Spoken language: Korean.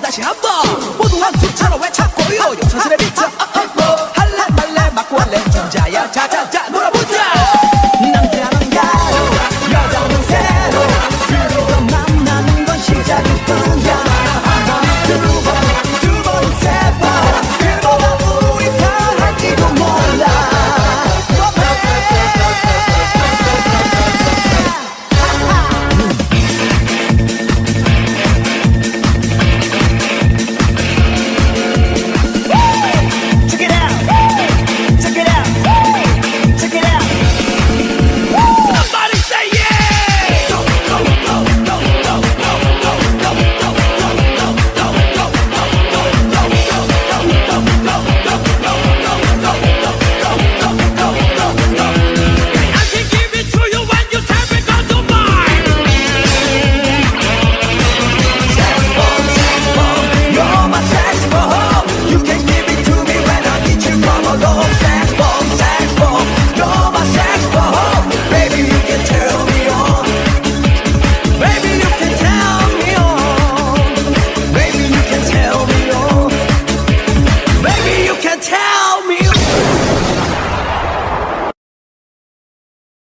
다시 한번 모두 한두 차로 외쳤고요. 용사들의 비트